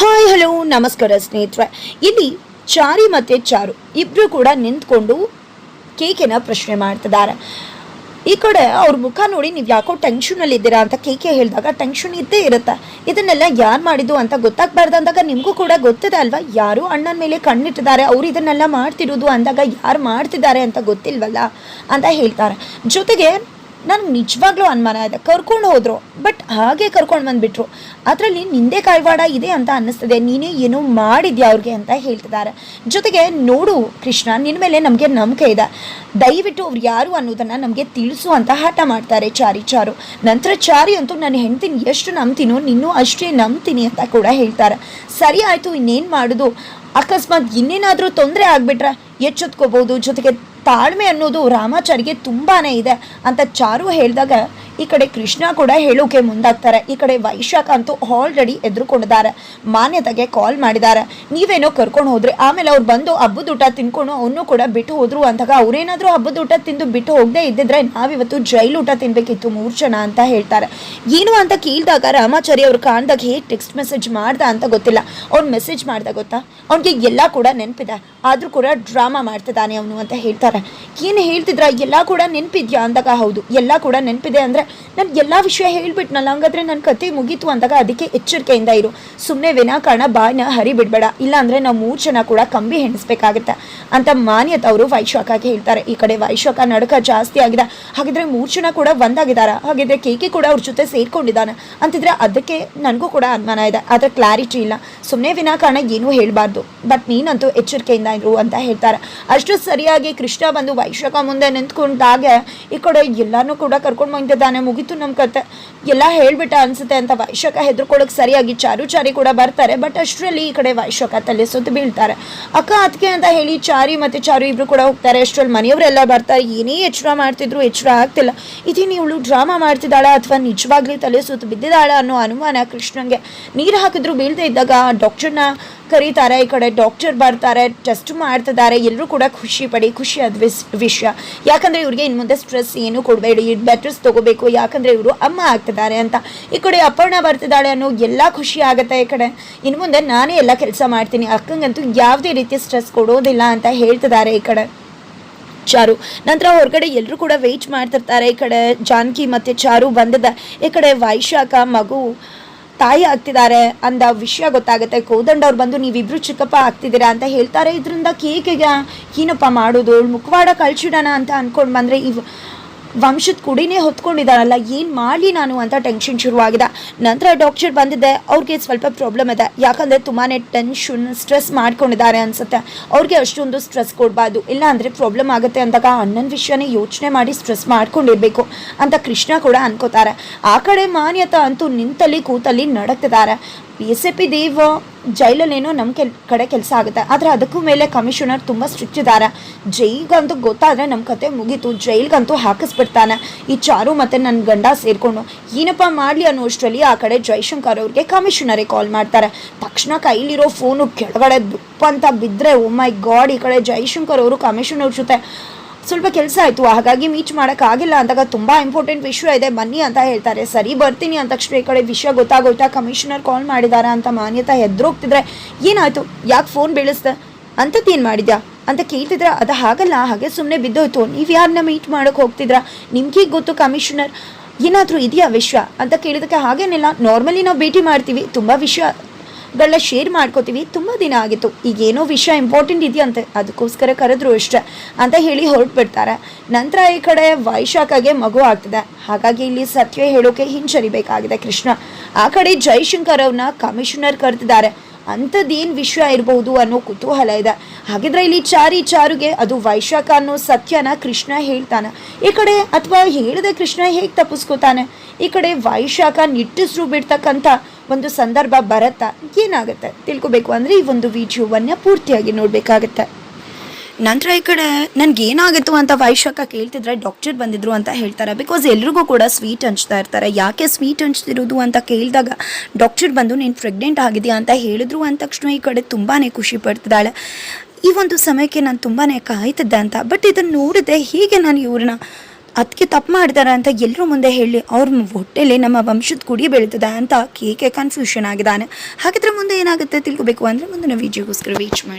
Hi, hello, ನಮಸ್ಕಾರ ಸ್ನೇಹಿತರೆ. ಇಲ್ಲಿ ಚಾರಿ ಮತ್ತು ಚಾರು ಇಬ್ಬರು ಕೂಡ ನಿಂತ್ಕೊಂಡು ಕೇಕೆನ ಪ್ರಶ್ನೆ ಮಾಡ್ತಿದ್ದಾರೆ. ಈ ಕಡೆ ಅವ್ರ ಮುಖ ನೋಡಿ ನೀವು ಯಾಕೋ ಟೆನ್ಷನಲ್ಲಿದ್ದೀರಾ ಅಂತ ಕೇಕೆ ಹೇಳಿದಾಗ ಟೆನ್ಷನ್ ಇದ್ದೇ ಇರುತ್ತೆ. ಇದನ್ನೆಲ್ಲ ಯಾರು ಮಾಡಿದ್ದು ಅಂತ ಗೊತ್ತಾಗ್ಬಾರ್ದು ಅಂದಾಗ ನಿಮಗೂ ಕೂಡ ಗೊತ್ತಿದೆ ಅಲ್ವಾ? ಯಾರು ಅಣ್ಣನ ಮೇಲೆ ಕಣ್ಣಿಟ್ಟಿದ್ದಾರೆ, ಅವ್ರು ಇದನ್ನೆಲ್ಲ ಮಾಡ್ತಿರೋದು ಅಂದಾಗ ಯಾರು ಮಾಡ್ತಿದ್ದಾರೆ ಅಂತ ಗೊತ್ತಿಲ್ವಲ್ಲ ಅಂತ ಹೇಳ್ತಾರೆ. ಜೊತೆಗೆ ನನಗೆ ನಿಜವಾಗ್ಲೂ ಅನುಮಾನ ಇದೆ. ಕರ್ಕೊಂಡು ಹೋದರು. ಬಟ್ ಹಾಗೆ ಕರ್ಕೊಂಡು ಬಂದ್ಬಿಟ್ರು. ಅದರಲ್ಲಿ ನಿಂದೆ ಕೈವಾಡ ಇದೆ ಅಂತ ಅನ್ನಿಸ್ತದೆ. ನೀನೇ ಏನೋ ಮಾಡಿದ್ಯಾ ಅವ್ರಿಗೆ ಅಂತ ಹೇಳ್ತಿದ್ದಾರೆ. ಜೊತೆಗೆ ನೋಡು ಕೃಷ್ಣ ನಿನ್ನ ಮೇಲೆ ನಮಗೆ ನಂಬಿಕೆ ಇದೆ. ದಯವಿಟ್ಟು ಅವ್ರು ಯಾರು ಅನ್ನೋದನ್ನು ನಮಗೆ ತಿಳಿಸು ಅಂತ ಹಠ ಮಾಡ್ತಾರೆ ಚಾರಿ ಚಾರು. ನಂತರ ಚಾರಿ ಅಂತೂ ನನ್ನ ಹೆಂಡ್ತೀನಿ, ಎಷ್ಟು ನಂಬ್ತೀನೋ ನಿನ್ನೂ ಅಷ್ಟೇ ನಂಬ್ತೀನಿ ಅಂತ ಕೂಡ ಹೇಳ್ತಾರೆ. ಸರಿ ಆಯಿತು, ಇನ್ನೇನು ಮಾಡೋದು? ಅಕಸ್ಮಾತ್ ಇನ್ನೇನಾದರೂ ತೊಂದರೆ ಆಗಿಬಿಟ್ರೆ ಎಚ್ಚೆತ್ಕೋಬೋದು. ಜೊತೆಗೆ ತಾಳ್ಮೆ ಅನ್ನೋದು ರಾಮಾಚಾರಿಗೆ ತುಂಬಾ ಇದೆ ಅಂತ ಚಾರು ಹೇಳಿದಾಗ ಈ ಕಡೆ ಕೃಷ್ಣ ಕೂಡ ಹೇಳೋಕೆ ಮುಂದಾಗ್ತಾರೆ. ಈ ಕಡೆ ವೈಶಾಖ ಅಂತೂ ಆಲ್ರೆಡಿ ಎದುರುಕೊಂಡಿದ್ದಾರೆ. ಮಾನ್ಯತೆಗೆ ಕಾಲ್ ಮಾಡಿದ್ದಾರೆ. ನೀವೇನೋ ಕರ್ಕೊಂಡು ಹೋದ್ರೆ, ಆಮೇಲೆ ಅವ್ರು ಬಂದು ಹಬ್ಬದ ಊಟ ತಿನ್ಕೊಂಡು ಅವನು ಕೂಡ ಬಿಟ್ಟು ಹೋದ್ರು ಅಂದಾಗ ಅವ್ರೇನಾದ್ರೂ ಹಬ್ಬದ ಊಟ ತಿಂದು ಬಿಟ್ಟು ಹೋಗದೆ ಇದ್ದಿದ್ರೆ ನಾವಿವತ್ತು ಜೈಲು ಊಟ ತಿನ್ಬೇಕಿತ್ತು ಮೂರು ಜನ ಅಂತ ಹೇಳ್ತಾರೆ. ಏನು ಅಂತ ಕೇಳಿದಾಗ ರಾಮಾಚಾರಿ ಅವ್ರು ಕಾಣ್ದಾಗ ಹೇಗೆ ಟೆಕ್ಸ್ಟ್ ಮೆಸೇಜ್ ಮಾಡ್ದ ಅಂತ ಗೊತ್ತಿಲ್ಲ. ಅವ್ನು ಮೆಸೇಜ್ ಮಾಡ್ದ ಗೊತ್ತಾ? ಅವ್ನಿಗೆ ಎಲ್ಲ ಕೂಡ ನೆನಪಿದೆ. ಆದರೂ ಕೂಡ ಡ್ರಾಮಾ ಮಾಡ್ತಿದ್ದಾನೆ ಅವನು ಅಂತ ಹೇಳ್ತಾರೆ. ಏನು ಹೇಳ್ತಿದ್ರ? ಎಲ್ಲ ಕೂಡ ನೆನಪಿದ್ಯಾ? ಅಂದಾಗ, ಹೌದು, ಎಲ್ಲ ಕೂಡ ನೆನಪಿದೆ ಅಂದರೆ ನಾನು ಎಲ್ಲ ವಿಷಯ ಹೇಳ್ಬಿಟ್ನಲ್ಲ, ಹಂಗಾದ್ರೆ ನನ್ನ ಕತೆ ಮುಗೀತು ಅಂದಾಗ ಅದಕ್ಕೆ ಎಚ್ಚರಿಕೆಯಿಂದ ಇರು. ಸುಮ್ಮನೆ ವಿನಾಕಾರಣ ಬಾಯಿನ ಹರಿ ಬಿಡಬೇಡ ಇಲ್ಲಾಂದರೆ ನಾವು ಮೂರು ಜನ ಕೂಡ ಕಂಬಿ ಹೆಣಿಸ್ಬೇಕಾಗುತ್ತೆ ಅಂತ ಮಾನ್ಯತ್ ಅವರು ವೈಶಾಖಗೆ ಹೇಳ್ತಾರೆ. ಈ ಕಡೆ ವೈಶಾಖ ನಡಕ ಜಾಸ್ತಿ ಆಗಿದೆ. ಹಾಗಿದ್ರೆ ಮೂರು ಜನ ಕೂಡ ಒಂದಾಗಿದ್ದಾರೆ ಹಾಗಿದ್ರೆ ಕೇಕೆ ಕೂಡ ಅವ್ರ ಜೊತೆ ಸೇರ್ಕೊಂಡಿದ್ದಾನೆ ಅಂತಿದ್ರೆ ಅದಕ್ಕೆ ನನಗೂ ಕೂಡ ಅನುಮಾನ ಇದೆ. ಆದರೆ ಕ್ಲಾರಿಟಿ ಇಲ್ಲ. ಸುಮ್ಮನೆ ವಿನಾಕಾರಣ ಏನೂ ಹೇಳಬಾರ್ದು. ಬಟ್ ನೀನಂತೂ ಎಚ್ಚರಿಕೆಯಿಂದ ಇರು ಅಂತ ಹೇಳ್ತಾರೆ. ಅಷ್ಟು ಸರಿಯಾಗಿ ಕೃಷ್ಣ ಬಂದು ವೈಶಾಖ ಮುಂದೆ ನಿಂತ್ಕೊಂಡಾಗ ಈ ಕಡೆ ಎಲ್ಲಾನು ಕೂಡ ಕರ್ಕೊಂಡು ಬಂದಿದ್ದಾನೆ. ಮುಗೀತು ನಮ್ಮ ಕತೆ ಎಲ್ಲ ಹೇಳ್ಬಿಟ್ಟ ಅನ್ಸುತ್ತೆ ಅಂತ ವೈಶಾಖ ಹೆದರ್ಕೊಳ್ಳೋಕೆ ಸರಿಯಾಗಿ ಚಾರು ಚಾರಿ ಕೂಡ ಬರ್ತಾರೆ ಬಟ್ ಅಷ್ಟರಲ್ಲಿ ಈ ಕಡೆ ವೈಶಾಖ ತಲೆ ಸುತ್ತ ಬೀಳ್ತಾರೆ. ಅಕ್ಕ ಅದಕ್ಕೆ ಅಂತ ಹೇಳಿ ಚಾರಿ ಮತ್ತು ಚಾರು ಇಬ್ರು ಕೂಡ ಹೋಗ್ತಾರೆ. ಅಷ್ಟರಲ್ಲಿ ಮನೆಯವರೆಲ್ಲ ಬರ್ತಾರೆ. ಏನೇ ಎಚ್ಚರ ಮಾಡ್ತಿದ್ರು ಎಚ್ಚರ ಆಗ್ತಿಲ್ಲ. ಇದೀನಿ ಇವಳು ಡ್ರಾಮಾ ಮಾಡ್ತಿದ್ದಾಳ ಅಥವಾ ನಿಜವಾಗ್ಲೂ ತಲೆ ಸುತ್ತ ಬಿದ್ದಿದ್ದಾಳ ಅನ್ನೋ ಅನುಮಾನ ಕೃಷ್ಣಂಗೆ ನೀರು ಹಾಕಿದ್ರು ಬೀಳದೆ ಇದ್ದಾಗ ಡಾಕ್ಟರ್ನ ಕರೀತಾರೆ, ಈ ಕಡೆ ಡಾಕ್ಟರ್ ಬರ್ತಾರೆ, ಟೆಸ್ಟ್ ಮಾಡ್ತಿದ್ದಾರೆ ಎಲ್ಲರೂ ಕೂಡ ಖುಷಿ ಪಡಿ ಖುಷಿ ವಿಷಯ. ಯಾಕಂದರೆ ಇವ್ರಿಗೆ ಇನ್ನು ಮುಂದೆ ಸ್ಟ್ರೆಸ್ ಏನು ಕೊಡಬೇಡಿ. ಬೆಟರ್ಸ್ ತಗೋಬೇಕು ಯಾಕಂದರೆ ಇವರು ಅಮ್ಮ ಆಗ್ತಿದ್ದಾರೆ ಅಂತ. ಈ ಕಡೆ ಅಪರ್ಣ ಬರ್ತಿದ್ದಾಳೆ ಅನ್ನೋ ಎಲ್ಲ ಖುಷಿ ಆಗುತ್ತೆ ಈ ಕಡೆ. ಇನ್ನು ಮುಂದೆ ನಾನೇ ಎಲ್ಲ ಕೆಲಸ ಮಾಡ್ತೀನಿ. ಅಕ್ಕಂಗಂತೂ ಯಾವುದೇ ರೀತಿ ಸ್ಟ್ರೆಸ್ ಕೊಡೋದಿಲ್ಲ ಅಂತ ಹೇಳ್ತಿದ್ದಾರೆ ಈ ಕಡೆ. ಚಾರು, ನಂತರ ಹೊರಗಡೆ ಎಲ್ಲರೂ ಕೂಡ ವೆಯ್ಟ್ ಮಾಡ್ತಿರ್ತಾರೆ ಈ ಕಡೆ. ಜಾನಕಿ ಮತ್ತು ಚಾರು ಬಂದಿದ್ದ ಈ ಕಡೆ ವೈಶಾಖ, ಮಗು, ತಾಯಿ ಆಗ್ತಿದ್ದಾರೆ ಅಂದ ವಿಷಯ ಗೊತ್ತಾಗುತ್ತೆ. ಕೋದಂಡ ಅವ್ರು ಬಂದು ನೀವಿಬ್ರು ಚಿಕ್ಕಪ್ಪ ಆಗ್ತಿದ್ದೀರಾ ಅಂತ ಹೇಳ್ತಾರೆ. ಇದರಿಂದ ಕೇಕಿಗೆ ಏನಪ್ಪ ಮಾಡೋದು, ಮುಖವಾಡ ಕಳ್ಸಿಡೋಣ ಅಂತ ಅಂದ್ಕೊಂಡು ಬಂದರೆ ಇವ್ ವಂಶದ ಕುಡಿನೇ ಹೊತ್ಕೊಂಡಿದ್ದಾರಲ್ಲ, ಏನು ಮಾಡಲಿ ನಾನು ಅಂತ ಟೆನ್ಷನ್ ಶುರುವಾಗಿದೆ. ನಂತರ ಡಾಕ್ಟರ್ ಬಂದಿದ್ದೆ ಅವ್ರಿಗೆ ಸ್ವಲ್ಪ ಪ್ರಾಬ್ಲಮ್ ಇದೆ. ಯಾಕಂದರೆ ತುಂಬಾ ಟೆನ್ಷನ್ ಸ್ಟ್ರೆಸ್ ಮಾಡ್ಕೊಂಡಿದ್ದಾರೆ ಅನ್ಸುತ್ತೆ. ಅವ್ರಿಗೆ ಅಷ್ಟೊಂದು ಸ್ಟ್ರೆಸ್ ಕೊಡಬಾರ್ದು. ಇಲ್ಲ ಅಂದರೆ ಪ್ರಾಬ್ಲಮ್ ಆಗುತ್ತೆ ಅಂದಾಗ ಅಣ್ಣನ ವಿಷಯನೇ ಯೋಚನೆ ಮಾಡಿ ಸ್ಟ್ರೆಸ್ ಮಾಡ್ಕೊಂಡಿರಬೇಕು ಅಂತ ಕೃಷ್ಣ ಕೂಡ ಅನ್ಕೋತಾರೆ. ಆ ಕಡೆ ಮಾನ್ಯತ ಅಂತೂ ನಿಂತಲ್ಲಿ ಕೂತಲ್ಲಿ ನಡಕ್ತಿದ್ದಾರೆ. B S A P Dev ಜೈಲಲ್ಲೇನೋ ನಮ್ಮ ಕೆಲ್, ಕಡೆ ಕೆಲಸ ಆಗುತ್ತೆ. ಆದರೆ ಅದಕ್ಕೂ ಮೇಲೆ ಕಮಿಷನರ್ ತುಂಬ ಸ್ಟ್ರಿಕ್ಟ್ ಇದ್ದಾರೆ ಜೈಲ್ಗಂತೂ ಗೊತ್ತಾದರೆ ನಮ್ಮ ಕತೆ ಮುಗೀತು. ಜೈಲ್ಗಂತೂ ಹಾಕಿಸ್ಬಿಡ್ತಾನೆ. ಈ ಚಾರು ಮತ್ತು ನನ್ನ ಗಂಡ ಸೇರಿಕೊಂಡು, ಏನಪ್ಪ ಮಾಡಲಿ ಅನ್ನೋಷ್ಟರಲ್ಲಿ ಆ ಕಡೆ ಜೈಶಂಕರ್ ಅವ್ರಿಗೆ ಕಮಿಷನರೇ ಕಾಲ್ ಮಾಡ್ತಾರೆ. ತಕ್ಷಣ ಕೈಲಿರೋ ಫೋನು ಕೆಳಗಡೆ ದುಪ್ಪ ಅಂತ ಬಿದ್ದರೆ ಓ ಮೈ ಗಾಡ್, ಈ ಕಡೆ ಜೈಶಂಕರ್ ಅವರು ಕಮಿಷನರ್ ಜೊತೆ ಸ್ವಲ್ಪ ಕೆಲಸ ಆಯಿತು. ಹಾಗಾಗಿ ಮೀಟ್ ಮಾಡೋಕ್ಕಾಗಿಲ್ಲ ಅಂದಾಗ ತುಂಬ ಇಂಪಾರ್ಟೆಂಟ್ ವಿಷಯ ಇದೆ. ಬನ್ನಿ ಅಂತ ಹೇಳ್ತಾರೆ. ಸರಿ, ಬರ್ತೀನಿ ಅಂತ ತಕ್ಷಣ ಈ ಕಡೆ ವಿಷಯ ಗೊತ್ತಾಗೋಯ್ತಾ? ಕಮಿಷನರ್ ಕಾಲ್ ಮಾಡಿದಾರ ಅಂತ ಮಾನ್ಯತಾ ಹೆದ್ರೋಗ್ತಿದ್ರೆ ಏನಾಯಿತು? ಯಾಕೆ ಫೋನ್ ಬೀಳಿಸ್ದೆ? ಏನು ಮಾಡಿದ್ಯಾ? ಅಂತ ಕೇಳ್ತಿದ್ರ ಅದು ಹಾಗಲ್ಲ, ಹಾಗೆ ಸುಮ್ಮನೆ ಬಿದ್ದೋಯ್ತು. ನೀವು ಯಾರನ್ನ ಮೀಟ್ ಮಾಡೋಕೆ ಹೋಗ್ತಿದ್ರಾ? ನಿಮ್ಗೆ ಗೊತ್ತು ಕಮಿಷನರ್? ಏನಾದರೂ ಇದೆಯಾ ವಿಷಯ? ಅಂತ ಕೇಳಿದಕ್ಕೆ ಹಾಗೇನಿಲ್ಲ. ನಾರ್ಮಲಿ ನಾವು ಭೇಟಿ ಮಾಡ್ತೀವಿ. ತುಂಬ ವಿಷಯ ಗಳನ್ನ ಶೇರ್ ಮಾಡ್ಕೋತೀವಿ. ತುಂಬ ದಿನ ಆಗಿತ್ತು. ಈಗ ಏನೋ ವಿಷಯ ಇಂಪಾರ್ಟೆಂಟ್ ಇದೆಯಂತೆ. ಅದಕ್ಕೋಸ್ಕರ ಕರೆದ್ರು ಅಷ್ಟೇ ಅಂತ ಹೇಳಿ ಹೊರಟ್ಬಿಡ್ತಾರೆ. ನಂತರ ಈ ಕಡೆ ವೈಶಾಖಗೆ ಮಗು ಆಗ್ತದೆ. ಹಾಗಾಗಿ ಇಲ್ಲಿ ಸತ್ಯ ಹೇಳೋಕೆ ಹಿಂಜರಿಬೇಕಾಗಿದೆ ಕೃಷ್ಣ. ಆ ಕಡೆ ಜೈಶಂಕರ್ ಅವ್ರನ್ನ ಕಮಿಷನರ್ ಕರೆದಿದ್ದಾರೆ. ಅಂಥದ್ದೇನು ವಿಷಯ ಇರಬಹುದು ಅನ್ನೋ ಕುತೂಹಲ ಇದೆ. ಹಾಗಿದ್ರೆ ಇಲ್ಲಿ ಚಾರಿ ಚಾರುಗೆ ಅದು ವೈಶಾಖ ಅನ್ನೋ ಸತ್ಯನ ಕೃಷ್ಣ ಹೇಳ್ತಾನೆ. ಈ ಕಡೆ ಅಥವಾ ಹೇಳಿದೆ ಕೃಷ್ಣ ಹೇಗೆ ತಪ್ಪಿಸ್ಕೋತಾನೆ? ಈ ಕಡೆ ವೈಶಾಖ ನಿಟ್ಟಿಸ್ರು ಬಿಡ್ತಕ್ಕಂಥ ಒಂದು ಸಂದರ್ಭ ಬರತ್ತಾ? ಏನಾಗುತ್ತೆ? ತಿಳ್ಕೊಬೇಕು ಅಂದರೆ ಈ ಒಂದು ವಿಡಿಯೋವನ್ನು ಪೂರ್ತಿಯಾಗಿ ನೋಡಬೇಕಾಗತ್ತೆ. ನಂತರ ಈ ಕಡೆ ನನ್ಗೆ ಏನಾಗಿತ್ತು ಅಂತ ವೈಶಾಖ ಕೇಳ್ತಿದ್ರೆ ಡಾಕ್ಟರ್ ಬಂದಿದ್ರು ಅಂತ ಹೇಳ್ತಾರೆ. ಬಿಕಾಸ್ ಎಲ್ರಿಗೂ ಕೂಡ ಸ್ವೀಟ್ ಹಂಚ್ತಾ ಇರ್ತಾರೆ. ಯಾಕೆ ಸ್ವೀಟ್ ಹಂಚ್ತಿರೋದು ಅಂತ ಕೇಳಿದಾಗ ಡಾಕ್ಟರ್ ಬಂದು, ನೀನು ಪ್ರೆಗ್ನೆಂಟ್ ಆಗಿದೆಯಾ? ಅಂತ ಹೇಳಿದ್ರು ಅಂದ ತಕ್ಷಣ ಈ ಕಡೆ ತುಂಬಾ ಖುಷಿ ಪಡ್ತಿದ್ದಾಳೆ. ಈ ಒಂದು ಸಮಯಕ್ಕೆ ನಾನು ತುಂಬಾ ಕಾಯ್ತಿದ್ದೆ ಅಂತ. ಬಟ್ ಇದನ್ನು ನೋಡಿದೆ ಹೀಗೆ ನಾನು ಇವ್ರನ್ನ ಅದಕ್ಕೆ ತಪ್ಪು ಮಾಡ್ತಾರೆ ಅಂತ ಎಲ್ಲರೂ ಮುಂದೆ ಹೇಳಿ ಅವ್ರ ಹೊಟ್ಟೆಲಿ ನಮ್ಮ ವಂಶದ ಕುಡಿ ಬೆಳೀತದೆ ಅಂತ ಕೇಕೆ ಕನ್ಫ್ಯೂಷನ್ ಆಗಿದ್ದಾನೆ. ಹಾಗಿದ್ರೆ ಮುಂದೆ ಏನಾಗುತ್ತೆ ತಿಳ್ಕೊಬೇಕು ಅಂದರೆ ಮುಂದಿನ ವಿಡಿಯೋಗೋಸ್ಕರ ವೀಚ್ ಮಾಡಿ.